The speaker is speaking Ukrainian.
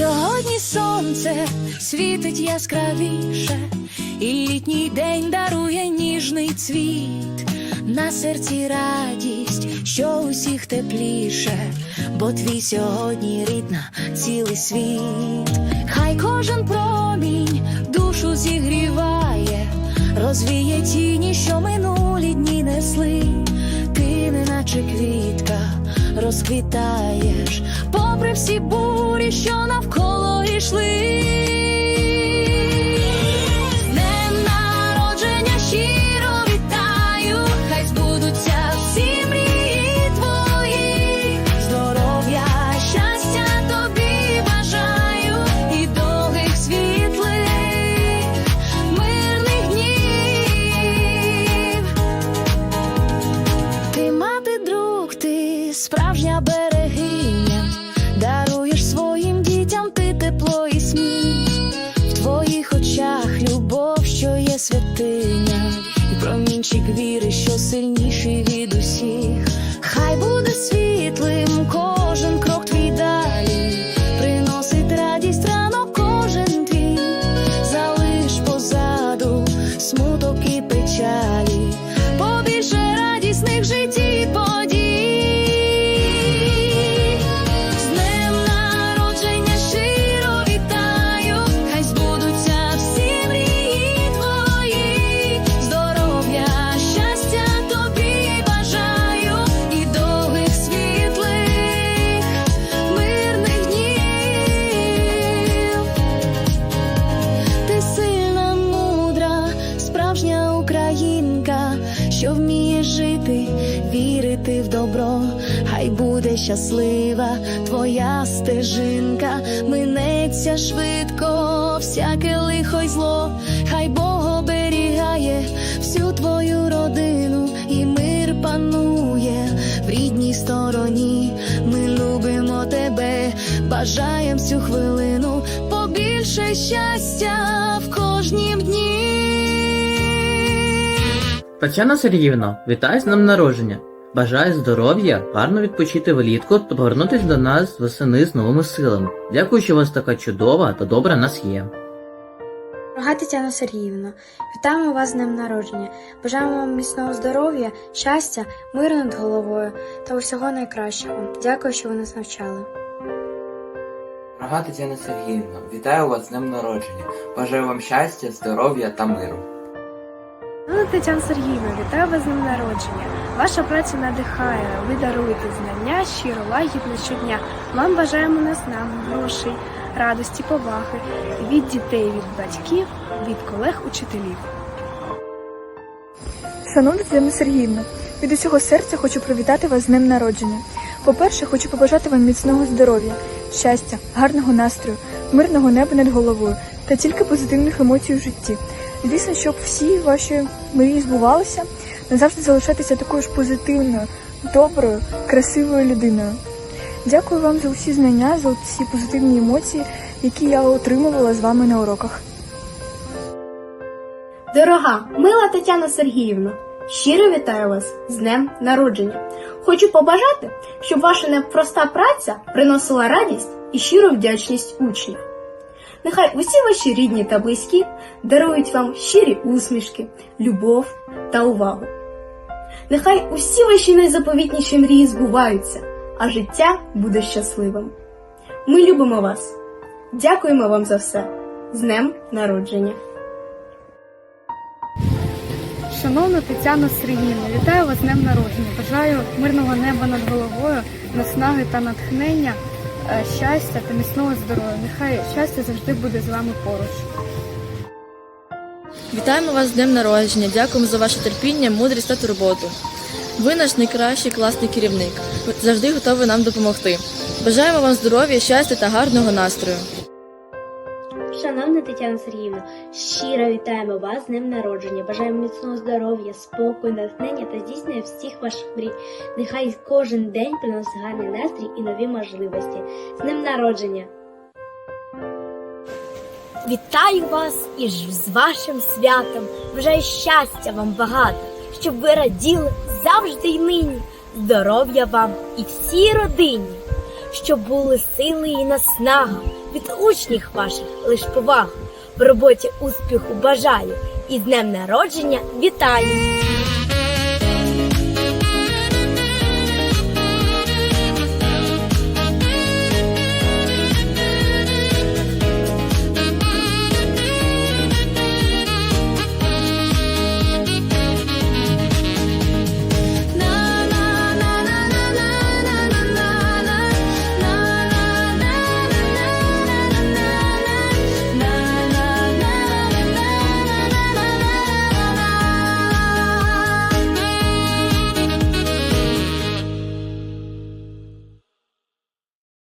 Сьогодні сонце світить яскравіше, і літній день дарує ніжний цвіт. На серці радість, що усіх тепліше, бо твій сьогодні рідна цілий світ. Хай кожен промінь душу зігріває, розвіє тіні, що минулі дні несли. Ти, неначе квітка, розквітаєш, попри всі бурі, що навколо йшли. Берегиня, даруєш своїм дітям ти тепло і сміх. В твоїх очах любов, що є святиня, і промінчик віри, що сильніший від що вміє жити, вірити в добро. Хай буде щаслива твоя стежинка, минеться швидко, всяке лихо й зло, хай Бог оберігає всю твою родину, і мир панує в рідній стороні. Ми любимо тебе, бажаєм цю хвилину, побільше щастя в кожнім дні. Тетяна Сергіївна, вітаю з днем народження. Бажаю здоров'я, гарно відпочити влітку та повернутися до нас восени з новими силами. Дякую, що у вас така чудова та добра нас є. Дорога Тетяна Сергіївна, вітаємо вас з днем народження. Бажаємо вам міцного здоров'я, щастя, миру над головою та усього найкращого. Дякую, що ви нас навчали. Дорога Тетяна Сергіївна, вітаю вас з днем народження. Бажаю вам щастя, здоров'я та миру. Ну, Тетяна Сергіївна, вітаю вас з днем народження. Ваша праця надихає, ви даруєте знання, щиро, лагідно щодня. Вам бажаємо наснагу, грошей, радості, поваги від дітей, від батьків, від колег, учителів. Шановна Тетяна Сергіївна, від усього серця хочу привітати вас з днем народження. По-перше, хочу побажати вам міцного здоров'я, щастя, гарного настрою, мирного неба над головою та тільки позитивних емоцій в житті. Звісно, щоб всі ваші мрії збувалися, назавжди залишатися такою ж позитивною, доброю, красивою людиною. Дякую вам за усі знання, за усі позитивні емоції, які я отримувала з вами на уроках. Дорога, мила Тетяна Сергіївна, щиро вітаю вас з днем народження. Хочу побажати, щоб ваша непроста праця приносила радість і щиру вдячність учнів. Нехай усі ваші рідні та близькі дарують вам щирі усмішки, любов та увагу. Нехай усі ваші найзаповітніші мрії збуваються, а життя буде щасливим. Ми любимо вас. Дякуємо вам за все. З днем народження! Шановна Тетяна Сергіївна, вітаю вас з днем народження. Бажаю мирного неба над головою, наснаги та натхнення, щастя та міцного здоров'я. Нехай щастя завжди буде з вами поруч. Вітаємо вас з днем народження. Дякуємо за ваше терпіння, мудрість та турботу. Ви наш найкращий класний керівник. Ви завжди готові нам допомогти. Бажаємо вам здоров'я, щастя та гарного настрою. Шановна Тетяна Сергіївна, щиро вітаємо вас з днем народження. Бажаємо міцного здоров'я, спокою, натхнення та здійснення всіх ваших мрій. Нехай кожен день приносить гарний настрій і нові можливості. З днем народження! Вітаю вас із з вашим святом. Бажаю щастя вам багато, щоб ви раділи завжди й нині. Здоров'я вам і всій родині, щоб були сили і наснага, від учнів ваших лиш повагу. В роботі успіху бажаю і з днем народження вітаю!